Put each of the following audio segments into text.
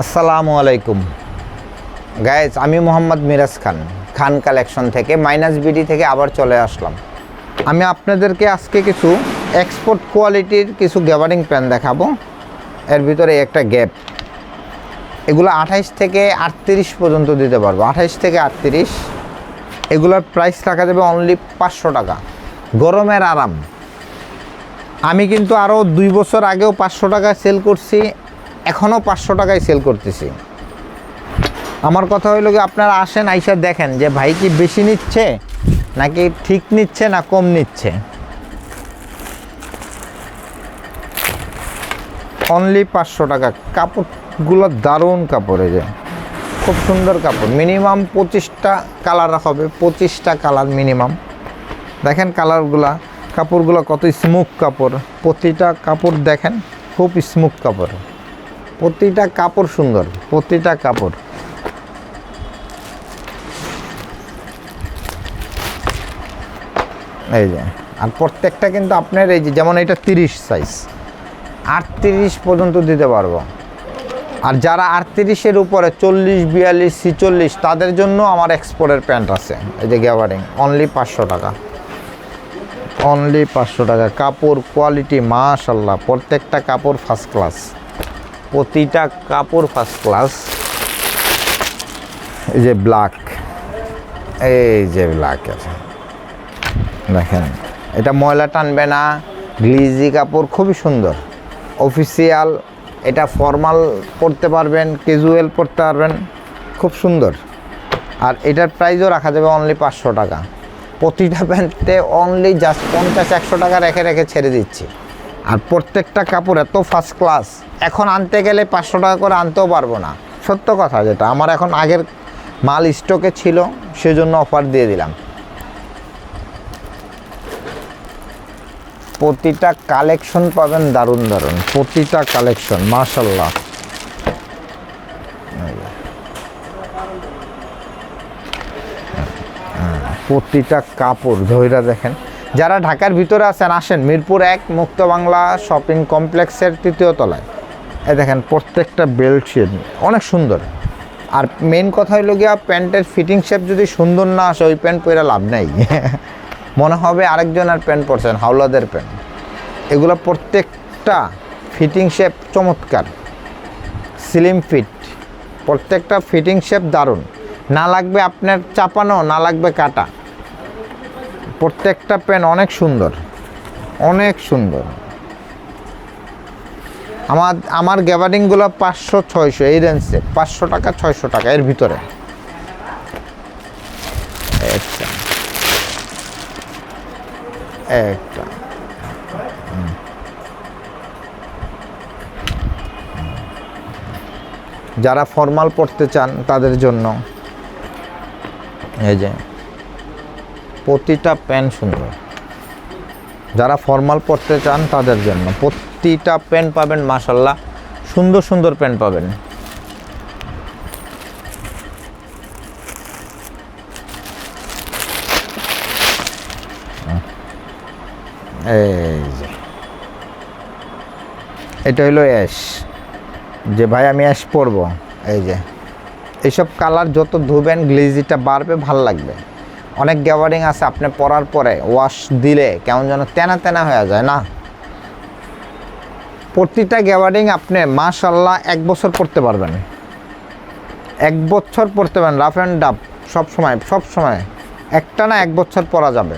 আসসালামু আলাইকুম। গায়েজ আমি মোহাম্মদ মিরাজ খান খান কালেকশন থেকে মাইনাস বিডি থেকে আবার চলে আসলাম। আমি আপনাদেরকে আজকে কিছু এক্সপোর্ট কোয়ালিটির কিছু গ্যাবারিং প্যান দেখাবো। এর ভিতরে একটা গ্যাপ এগুলো আঠাইশ থেকে আটত্রিশ পর্যন্ত দিতে পারব। আঠাইশ থেকে আটত্রিশ। এগুলোর প্রাইস রাখা যাবে অনলি পাঁচশো টাকা। গরমের আরাম। আমি কিন্তু আরও দুই বছর আগেও পাঁচশো টাকা সেল করছি। এখনও পাঁচশো টাকায় সেল করতেছি। আমার কথা হইল কি আপনারা আসেন, আইসা দেখেন যে ভাই কি বেশি নিচ্ছে নাকি ঠিক নিচ্ছে না কম নিচ্ছে। অনলি পাঁচশো টাকা। কাপড়গুলো দারুণ কাপড় এই যে। খুব সুন্দর কাপড়। মিনিমাম পঁচিশটা কালার হবে, পঁচিশটা কালার মিনিমাম দেখেন কালারগুলা কাপড়গুলো কত স্মুথ কাপড়। প্রতিটা কাপড় দেখেন খুব স্মুথ কাপড়। প্রতিটা কাপড় সুন্দর, প্রতিটা কাপড়। এই যে, আর প্রত্যেকটা কিন্তু আপনার এই যে, যেমন এটা তিরিশ সাইজ আটত্রিশ পর্যন্ত দিতে পারব। আর যারা আটত্রিশের উপরে, চল্লিশ, বিয়াল্লিশ, ছিচল্লিশ, তাদের জন্য আমার এক্সপোর্টের প্যান্ট আছে। এই যে গ্যাবারিং অনলি পাঁচশো টাকা। অনলি পাঁচশো টাকা। কাপড় কোয়ালিটি মাশাল্লাহ, প্রত্যেকটা কাপড় ফার্স্ট ক্লাস প্রতিটা কাপড় ফার্স্ট ক্লাস এই যে ব্ল্যাক এই যে ব্ল্যাক আছে। দেখেন, এটা ময়লা টানবে না, গ্লিজি কাপড় খুবই সুন্দর। অফিসিয়াল এটা ফর্মাল পরতে পারবেন ক্যাজুয়াল পরতে পারবেন, খুব সুন্দর। আর এটার প্রাইসও রাখা যাবে অনলি পাঁচশো টাকা। প্রতিটা প্যান্টে অনলি জাস্ট পঞ্চাশ, একশো টাকা রেখে রেখে ছেড়ে দিচ্ছি। আর প্রত্যেকটা কাপড় এত ফার্স্ট ক্লাস এখন আনতে গেলে পাঁচশো টাকা করে আনতেও পারব না। সত্য কথা যেটা, আমার এখন আগের মাল স্টকে ছিল, সেজন্য অফার দিয়ে দিলাম। প্রতিটা কালেকশন পাবেন দারুণ দারুণ, প্রতিটা কালেকশন মাশাল্লাহ প্রতিটা কাপড় ধৈরা দেখেন। যারা ঢাকার ভিতরে আছেন, আসেন। মিরপুর এক, মুক্ত বাংলা শপিং কমপ্লেক্সের তৃতীয় তলায়। এই দেখেন, প্রত্যেকটা বেল্ট শেড অনেক সুন্দর। আর মেন কথা হইল গিয়া, প্যান্টের ফিটিং শেপ যদি সুন্দর না আসে, ওই প্যান্ট পরে লাভ নেই। মনে হবে আরেকজন আর প্যান্ট পরছেন, হাওলাদের প্যান্ট। এগুলো প্রত্যেকটা ফিটিং শেপ চমৎকার। স্লিম ফিট প্রত্যেকটা ফিটিং শেপ দারুণ। না লাগবে আপনার চাপানো, না লাগবে কাটা। প্রত্যেকটা প্যান্ট অনেক সুন্দর অনেক সুন্দর। আমার আমার গ্যাবারিংগুলো পাঁচশো, ছয়শো, এই রেঞ্জে, পাঁচশো টাকা, ছয়শো টাকা, এর ভিতরে। একটা। যারা ফর্মাল পড়তে চান তাদের জন্য, এই যে। প্রতিটা প্যান্ট সুন্দর। যারা ফর্মাল পড়তে চান তাদের জন্য প্রতিটা প্যান্ট পাবেন মাসাল্লাহ সুন্দর সুন্দর প্যান্ট পাবেন। এই এটা হলো অ্যাশ যে ভাই আমি অ্যাশ পরবো, এই যে। এইসব কালার যত ধুবেন, গ্লেজিটা বাড়বে, ভালো লাগবে। অনেক গ্যাবারিং আছে, আপনি পরার পরে ওয়াশ দিলে কেমন যেন তেনা তেনা হয়ে যায়, না? প্রতিটা গ্যাবারিং আপনি মাশাল্লাহ এক বছর পড়তে পারবেন। এক বছর পড়তে পারেন রাফ অ্যান্ড ডাব সব সময় সব সময়। একটা না এক বছর পরা যাবে।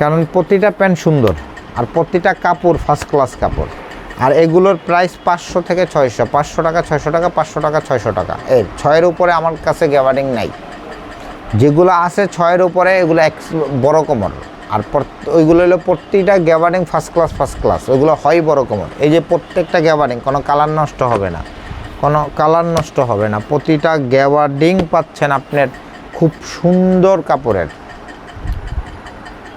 কারণ প্রতিটা প্যান্ট সুন্দর, আর প্রতিটা কাপড় ফার্স্ট ক্লাস কাপড়। আর এগুলোর প্রাইস পাঁচশো থেকে ছয়শো, পাঁচশো টাকা ছয়শো টাকা, পাঁচশো টাকা ছয়শো টাকা। এই ছয়ের উপরে আমার কাছে গ্যাবারিং নাই। যেগুলো আছে ছয়ের উপরে, এগুলো এক বড় কোমর আর ওইগুলো হলো প্রতিটা গ্যাবারিং ফার্স্ট ক্লাস ফার্স্ট ক্লাস ওইগুলো হয় বড় কোমর এই যে প্রত্যেকটা গ্যাবারিং কোনো কালার নষ্ট হবে না। কোনো কালার নষ্ট হবে না। প্রতিটা গ্যাবার্ডিং পাচ্ছেন আপনার খুব সুন্দর কাপড়ের।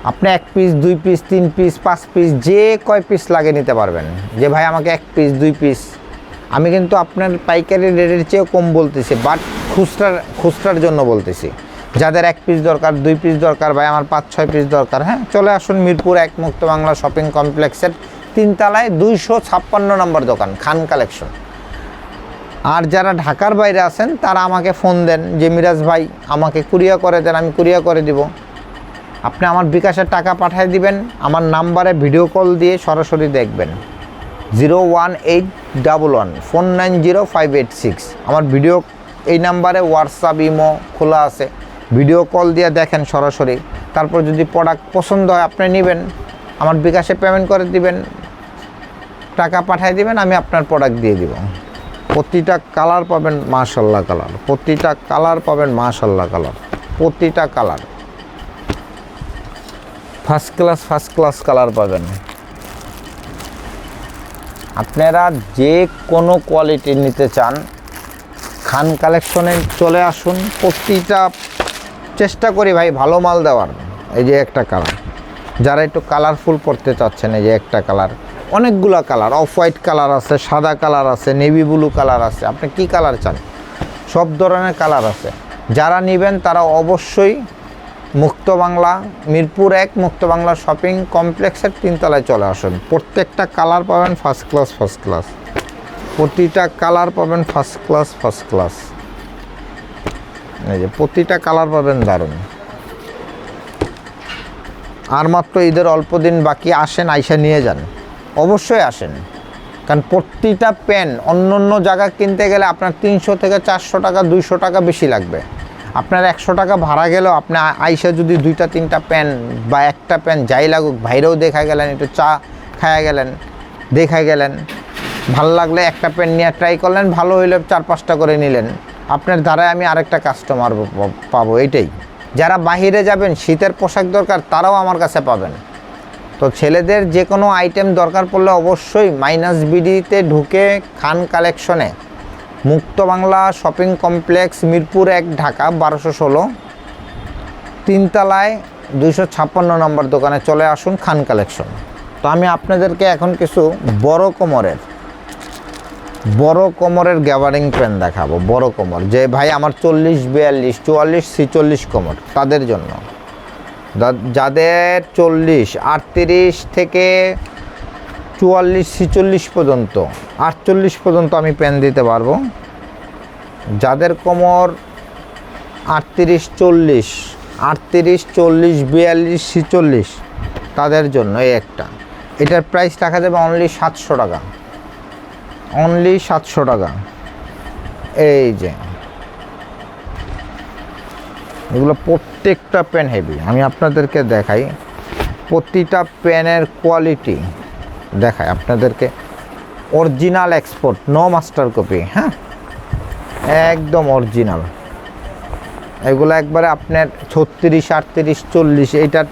আপনি এক পিস দুই পিস তিন পিস পাঁচ পিস যে কয় পিস লাগে নিতে পারবেন। যে ভাই, আমাকে এক পিস দুই পিস আমি কিন্তু আপনার পাইকারি রেটের চেয়েও কম বলতেছি বাট খুচরার খুচরার জন্য বলতেছি। যাদের এক পিস দরকার, দুই পিস দরকার, ভাই, আমার পাঁচ, ছয় পিস দরকার হ্যাঁ? চলে আসুন মিরপুর এক মুক্ত বাংলা শপিং কমপ্লেক্সের তিনতলায় দুইশো ছাপ্পান্ন নম্বর দোকান, খান কালেকশন আর যারা ঢাকার বাইরে আছেন, তারা আমাকে ফোন দেন যে, মিরাজ ভাই, আমাকে কুরিয়া করে দেন, আমি কুরিয়া করে দিব। আপনি আমার বিকাশের টাকা পাঠিয়ে দিবেন, আমার নাম্বারে ভিডিও কল দিয়ে সরাসরি দেখবেন। Zero one eight double one, four nine zero five eight six. আমার ভিডিও এই নাম্বারে হোয়াটসঅ্যাপ ইমো খোলা আছে। ভিডিও কল দিয়ে দেখেন সরাসরি। তারপর যদি প্রোডাক্ট পছন্দ হয়, আপনি নেবেন। আমার বিকাশে পেমেন্ট করে দিবেন। টাকা পাঠিয়ে দিবেন, আমি আপনার প্রোডাক্ট দিয়ে দিব। প্রতিটা কালার পাবেন মাশাল্লাহ কালার প্রতিটা কালার পাবেন মাশাল্লাহ কালার প্রতিটা colour first class first class colour পাবেন। আপনারা যে কোনো কোয়ালিটি নিতে চান, খান কালেকশনে চলে আসুন। প্রতিটা চেষ্টা করি ভাই ভালো মাল দেওয়ার। এই যে একটা কালার যারা একটু কালারফুল পড়তে চাচ্ছেন, এই যে একটা কালার অনেকগুলো কালার অফ হোয়াইট কালার আছে, সাদা কালার আছে নেভি ব্লু কালার আছে। আপনি কি কালার চান? সব ধরনের কালার আছে। যারা নেবেন, তারা অবশ্যই মুক্ত বাংলা, মিরপুর এক মুক্ত বাংলা শপিং কমপ্লেক্সের তিনতলায় চলে আসুন। প্রত্যেকটা কালার পাবেন ফার্স্ট ক্লাস ফার্স্ট ক্লাস প্রতিটা কালার পাবেন ফার্স্ট ক্লাস ফার্স্ট ক্লাস এই যে প্রতিটা কালার পাবেন দারুণ। আর মাত্র ঈদের অল্প দিন বাকি আসেন, আইসা নিয়ে যান। অবশ্যই আসেন। কারণ প্রতিটা পেন অন্য অন্য জায়গা কিনতে গেলে আপনার তিনশো থেকে চারশো টাকা, দুইশো টাকা বেশি লাগবে। আপনার একশো টাকা ভাড়া গেলেও আপনি আইসা যদি দুইটা, তিনটা প্যান বা একটা প্যান যাই লাগুক, বাইরেও দেখা গেলেন, একটু চা খায়া গেলেন, দেখা গেলেন, ভালো লাগলে একটা পেন নিয়ে ট্রাই করলেন, ভালো হইলে চার পাঁচটা করে নিলেন। আপনার দ্বারাই আমি আরেকটা কাস্টমার পাবো এটাই যারা বাহিরে যাবেন, শীতের পোশাক দরকার, তারাও আমার কাছে পাবেন। তো ছেলেদের যে কোনো আইটেম দরকার পড়লে অবশ্যই মাইনাস বিডিতে ঢুকে খান কালেকশনে মুক্ত বাংলা শপিং কমপ্লেক্স মিরপুর এক, ঢাকা, বারোশো ষোলো। তিনতলায় দুইশো ছাপ্পান্ন নম্বর দোকানে চলে আসুন খান কালেকশন তো আমি আপনাদেরকে এখন কিছু বড় কোমরের বড় কোমরের গ্যাবারিং পেন দেখাবো, বড় কোমর। যে ভাই আমার চল্লিশ, বিয়াল্লিশ, চুয়াল্লিশ, ছিচল্লিশ কোমর, তাদের জন্য। যাদের চল্লিশ, আটত্রিশ থেকে চুয়াল্লিশ, ছিচল্লিশ পর্যন্ত, আটচল্লিশ পর্যন্ত আমি পেন দিতে পারব। যাদের কোমর আটত্রিশ, চল্লিশ আটত্রিশ, চল্লিশ, বিয়াল্লিশ, ছিচল্লিশ, তাদের জন্য এই একটা। এটার প্রাইস রাখা যাবে অনলি সাতশো টাকা। অনলি সাতশো টাকা। এই যে। এগুলো প্রত্যেকটা পেন হেভি আমি আপনাদেরকে দেখাই। প্রতিটা পেনের কোয়ালিটি দেখাই। আপনাদেরকে original export no master copy হ্যাঁ? একদম অরিজিনাল এগুলো একবারে আপনার ছত্রিশ, আটত্রিশ, চল্লিশ এইটার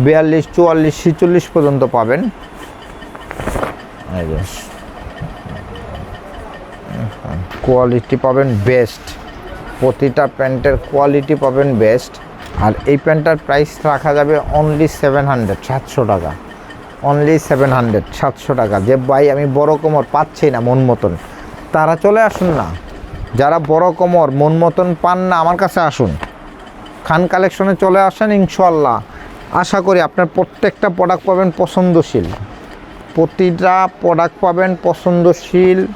বিয়াল্লিশ, চুয়াল্লিশ, ছিচল্লিশ পর্যন্ত পাবেন। কোয়ালিটি পাবেন বেস্ট প্রতিটা প্যান্টের কোয়ালিটি পাবেন বেস্ট আর এই প্যান্টটার প্রাইস রাখা যাবে অনলি সেভেন হান্ড্রেড সাতশো টাকা। অনলি সেভেন হান্ড্রেড সাতশো টাকা। যে ভাই আমি বড় কোমর পাচ্ছি না মন মতন। তারা চলে আসুন না। যারা বড় কোমর, মন মতন পান না, আমার কাছে আসুন। খান কালেকশনে চলে আসেন ইনশাল্লাহ আশা করি আপনার প্রত্যেকটা প্রোডাক্ট পাবেন পছন্দশীল। প্রতিটা প্রোডাক্ট পাবেন পছন্দশীল।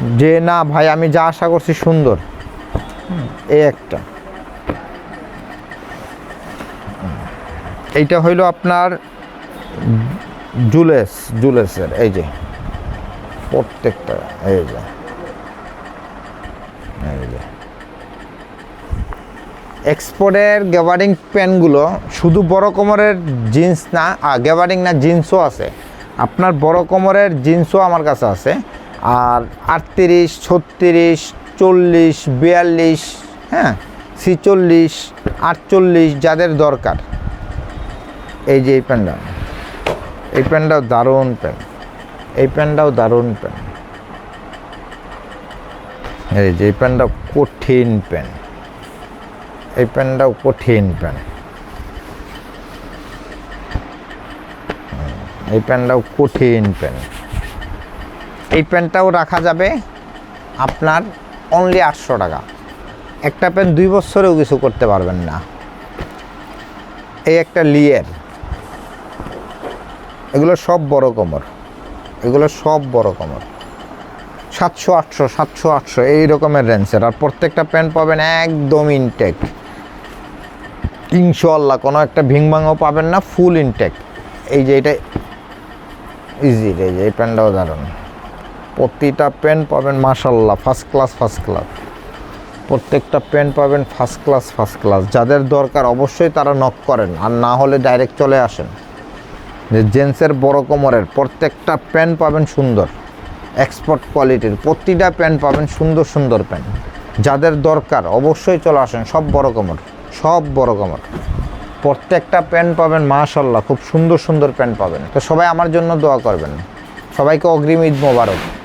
যে, না ভাই, আমি যা আশা করছি সুন্দর। এই একটা। এইটা হইল আপনার জুলেস, জুলেসের, এই যে। প্রত্যেকটা, এই যে। এই যে। এক্সপোর্টের গ্যাবারিং প্যান্টগুলো শুধু বড় কোমরের জিন্স না গ্যাবারিং না, জিন্সও আছে। আপনার বড় কোমরের জিন্সও আমার কাছে আছে। আর আটত্রিশ, ছত্রিশ, চল্লিশ, বিয়াল্লিশ হ্যাঁ ছিচল্লিশ, আটচল্লিশ যাদের দরকার। এই যে এই প্যান্টটা। এই প্যান্টটাও দারুণ প্যান্ট। এই প্যান্টটাও দারুণ প্যান্ট। এই যে এই প্যান্টটাও কঠিন প্যান্ট। এই প্যান্টটাও কঠিন প্যান্ট। এই প্যান্টটাও কঠিন প্যান্ট। এই প্যান্টটাও রাখা যাবে আপনার অনলি আটশো টাকা। একটা প্যান্ট দুই বছরেও কিছু করতে পারবেন না। এই একটা লিয়ের। এগুলো সব বড় কোমর। এগুলো সব বড় কোমর। সাতশো, আটশো সাতশো, আটশো, এই রকমের রেঞ্জের আর প্রত্যেকটা প্যান্ট পাবেন একদম ইনটেক ইনশাল্লাহ কোনো একটা ভিং ভিংভাঙও পাবেন না ফুল ইনটেক এই যে এটা ইজি এই যে এই প্যান্টটাও দারুণ। প্রতিটা প্যান্ট পাবেন মাশাল্লাহ ফার্স্ট ক্লাস ফার্স্ট ক্লাস প্রত্যেকটা প্যান্ট পাবেন ফার্স্ট ক্লাস ফার্স্ট ক্লাস যাদের দরকার অবশ্যই তারা নক করেন, আর না হলে ডাইরেক্ট চলে আসেন। যে জেন্টসের বড় কোমরের প্রত্যেকটা প্যান্ট পাবেন সুন্দর এক্সপোর্ট কোয়ালিটির প্রতিটা প্যান্ট পাবেন সুন্দর সুন্দর প্যান্ট যাদের দরকার অবশ্যই চলে আসেন, সব বড় কোমর, সব বড় কোমর। প্রত্যেকটা প্যান্ট পাবেন মাশাল্লাহ খুব সুন্দর সুন্দর প্যান্ট পাবেন। তো সবাই আমার জন্য দোয়া করবেন। সবাইকে অগ্রিম ঈদ মোবারক।